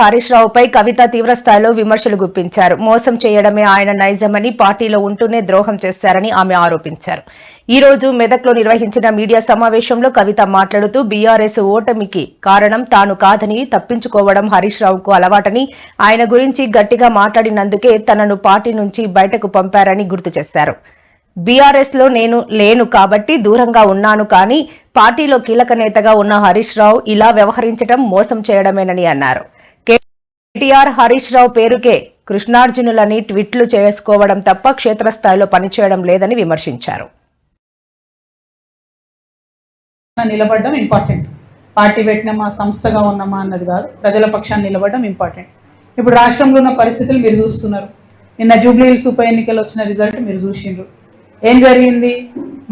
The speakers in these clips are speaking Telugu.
హరీష్ రావుపై కవిత తీవ్రస్థాయిలో విమర్శలు గుప్పించారు. మోసం చేయడమే ఆయన నైజమని పార్టీలో ఉంటూనే ద్రోహం చేశారని ఆమె ఆరోపించారు. ఈ రోజు మెదక్లో నిర్వహించిన మీడియా సమావేశంలో కవిత మాట్లాడుతూ బీఆర్ఎస్ ఓటమికి కారణం తాను కాదని తప్పించుకోవడం హరీష్ రావుకు అలవాటని ఆయన గురించి గట్టిగా మాట్లాడినందుకే తనను పార్టీ నుంచి బయటకు పంపారని గుర్తు చేశారు. బీఆర్ఎస్లో నేను లేను కాబట్టి దూరంగా ఉన్నాను కానీ పార్టీలో కీలక నేతగా ఉన్న హరీష్ రావు ఇలా వ్యవహరించడం మోసం చేయడమేనని అన్నారు. ఎన్టీఆర్ హరీష్ రావు పేరుకే కృష్ణార్జునులని ట్వీట్లు చేసుకోవడం తప్ప క్షేత్రస్థాయిలో పనిచేయడం లేదని విమర్శించారు. నిలబడడం ఇంపార్టెంట్ పార్టీ పెట్టినమా సంస్థగా ఉన్నామా అన్నది కాదు. ప్రజల పక్షాన్ని నిలబడడం ఇంపార్టెంట్ ఇప్పుడు రాష్ట్రంలో ఉన్న పరిస్థితులు మీరు చూస్తున్నారు. నిన్న జూబ్లీ హిల్స్ ఉప ఎన్నికలు వచ్చిన రిజల్ట్ మీరు చూసిండ్రు. ఏం జరిగింది?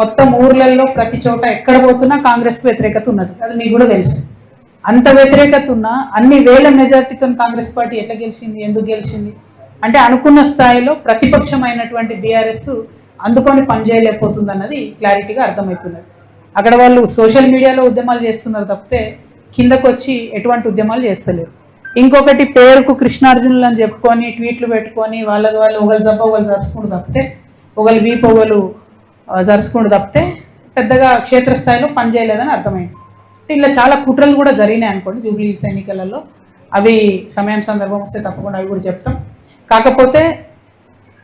మొత్తం ఊర్లలో ప్రతి చోట ఎక్కడ పోతున్నా కాంగ్రెస్ వ్యతిరేకత ఉన్నది. అది మీకు కూడా తెలుసు. అంత వ్యతిరేకత ఉన్నా అన్ని వేల మెజార్టీతో కాంగ్రెస్ పార్టీ ఎట్లా గెలిచింది ఎందుకు గెలిచింది? అంటే అనుకున్న స్థాయిలో ప్రతిపక్షమైనటువంటి బీఆర్ఎస్ అందుకొని పనిచేయలేకపోతుంది అన్నది క్లారిటీగా అర్థమవుతున్నది. అక్కడ వాళ్ళు సోషల్ మీడియాలో ఉద్యమాలు చేస్తున్నారు తప్పితే కిందకు వచ్చి ఎటువంటి ఉద్యమాలు చేస్తలేరు. ఇంకొకటి పేరుకు కృష్ణార్జునులు అని చెప్పుకొని ట్వీట్లు పెట్టుకొని వాళ్ళది వాళ్ళు ఒకళ్ళు జబ్బ ఒకళ్ళు జరుచుకుంటూ తప్పితే ఒకళ్ళు వీపొగలు జరుచుకుంటూ తప్పితే పెద్దగా క్షేత్రస్థాయిలో పనిచేయలేదని అర్థమైంది. అంటే ఇలా చాలా కుట్రలు కూడా జరిగినాయి అనుకోండి జూబ్లీ ఎన్నికలలో. అవి సమయం సందర్భం వస్తే తప్పకుండా అవి కూడా చెప్తాం. కాకపోతే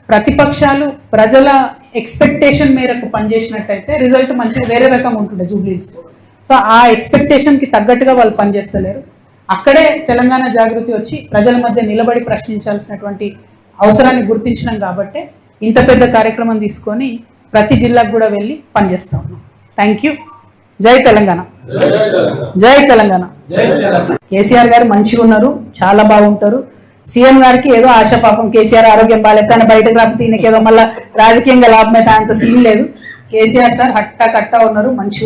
ప్రతిపక్షాలు ప్రజల ఎక్స్పెక్టేషన్ మేరకు పనిచేసినట్టయితే రిజల్ట్ మంచిగా వేరే రకంగా ఉంటుండే జూబ్లీస్ సో ఆ ఎక్స్పెక్టేషన్కి కి తగ్గట్టుగా వాళ్ళు పనిచేస్తలేరు. అక్కడే తెలంగాణ జాగృతి వచ్చి ప్రజల మధ్య నిలబడి ప్రశ్నించాల్సినటువంటి అవసరాన్ని గుర్తించినాం కాబట్టి ఇంత పెద్ద కార్యక్రమం తీసుకొని ప్రతి జిల్లాకు కూడా వెళ్ళి పనిచేస్తా ఉన్నాం. Thank you. జై తెలంగాణ. జై తెలంగాణ. కేసీఆర్ గారు మంచిగా ఉన్నారు చాలా బాగుంటారు. సీఎం గారికి ఏదో ఆశ పాపం కేసీఆర్ ఆరోగ్యం బాగాలేదు తన బయటకు రాకపోతే ఈయనకి ఏదో మళ్ళీ రాజకీయంగా లాభమైతే అంత సీన్ లేదు. కేసీఆర్ సార్ హట్టా కట్టా ఉన్నారు మంచిగా